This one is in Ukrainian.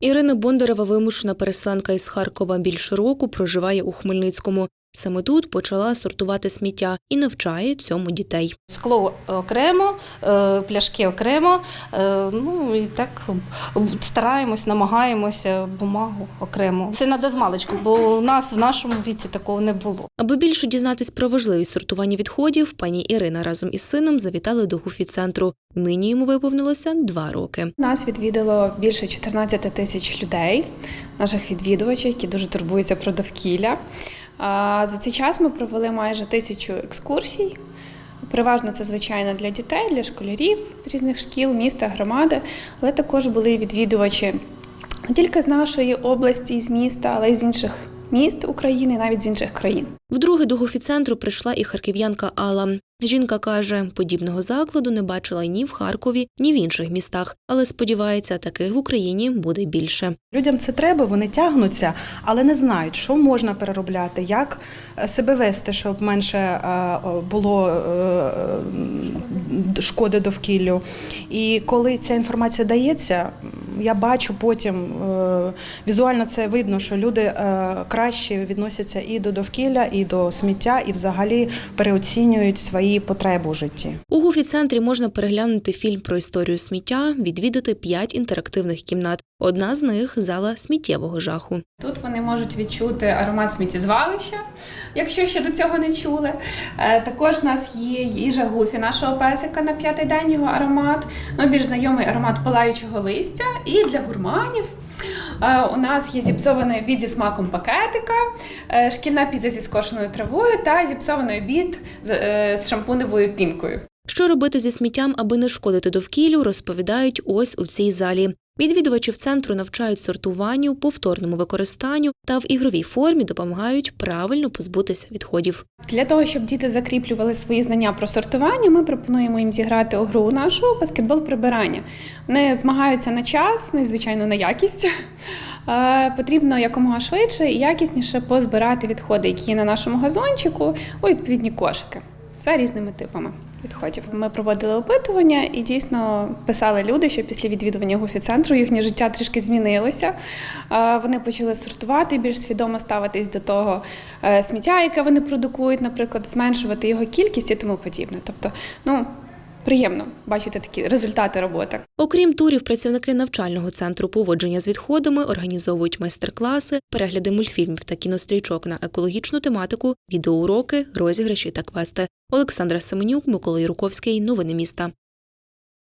Ірина Бондарева, вимушена переселенка із Харкова, більше року проживає у Хмельницькому. Саме тут почала сортувати сміття і навчає цьому дітей. Скло окремо, е, пляшки окремо. е, Ну і так стараємось, намагаємося бумагу окремо. Це треба з маличку, бо у нас в нашому віці такого не було. Аби більше дізнатись про важливість сортування відходів, пані Ірина разом із сином завітали до гуфі-центру. Нині йому виповнилося два роки. Нас відвідало більше 14 тисяч людей, наших відвідувачів, які дуже турбуються про довкілля. За цей час ми провели майже тисячу екскурсій. Переважно це, звичайно, для дітей, для школярів з різних шкіл, міста, громади, але також були відвідувачі не тільки з нашої області, з міста, але й з інших міст України, навіть з інших країн. Вдруге до гофіцентру прийшла і харків'янка Алла. Жінка каже, подібного закладу не бачила ні в Харкові, ні в інших містах, але сподівається, таких в Україні буде більше. Людям це треба, вони тягнуться, але не знають, що можна переробляти, як е, себе вести, щоб менше е, було е, шкоди довкіллю. І коли ця інформація дається, я бачу потім е, візуально це видно, що люди е, краще відносяться і до довкілля, і до сміття, і взагалі переоцінюють свої потреби у житті. У гуфі-центрі можна переглянути фільм про історію сміття, відвідати п'ять інтерактивних кімнат. Одна з них зала сміттєвого жаху. Тут вони можуть відчути аромат сміттєзвалища, якщо ще до цього не чули. Е, Також у нас є їжа гуфі нашого песика на п'ятий день його аромат. Ну, більш знайомий аромат палаючого листя. І для гурманів е, у нас є зіпсований обід зі смаком пакетика, е, шкільна піца зі скошеною травою та зіпсований обід з шампуневою пінкою. Що робити зі сміттям, аби не шкодити довкіллю, розповідають ось у цій залі. Відвідувачів центру навчають сортуванню, повторному використанню та в ігровій формі допомагають правильно позбутися відходів. Для того, щоб діти закріплювали свої знання про сортування, ми пропонуємо їм зіграти у гру нашу баскетбол прибирання. Вони змагаються на час, ну і звичайно на якість. Е, Потрібно якомога швидше і якісніше позбирати відходи, які є на нашому газончику, у відповідні кошики за різними типами відходів. Ми проводили опитування і дійсно писали люди, що після відвідування гуфі-центру їхнє життя трішки змінилося. Вони почали сортувати, більш свідомо ставитись до того е, сміття, яке вони продукують, наприклад, зменшувати його кількість і тому подібне. Тобто, ну приємно бачити такі результати роботи. Окрім турів, працівники навчального центру поводження з відходами організовують майстер-класи, перегляди мультфільмів та кінострічок на екологічну тематику, відеоуроки, розіграші та квести. Олександра Семенюк, Микола Юрковський. Новини міста.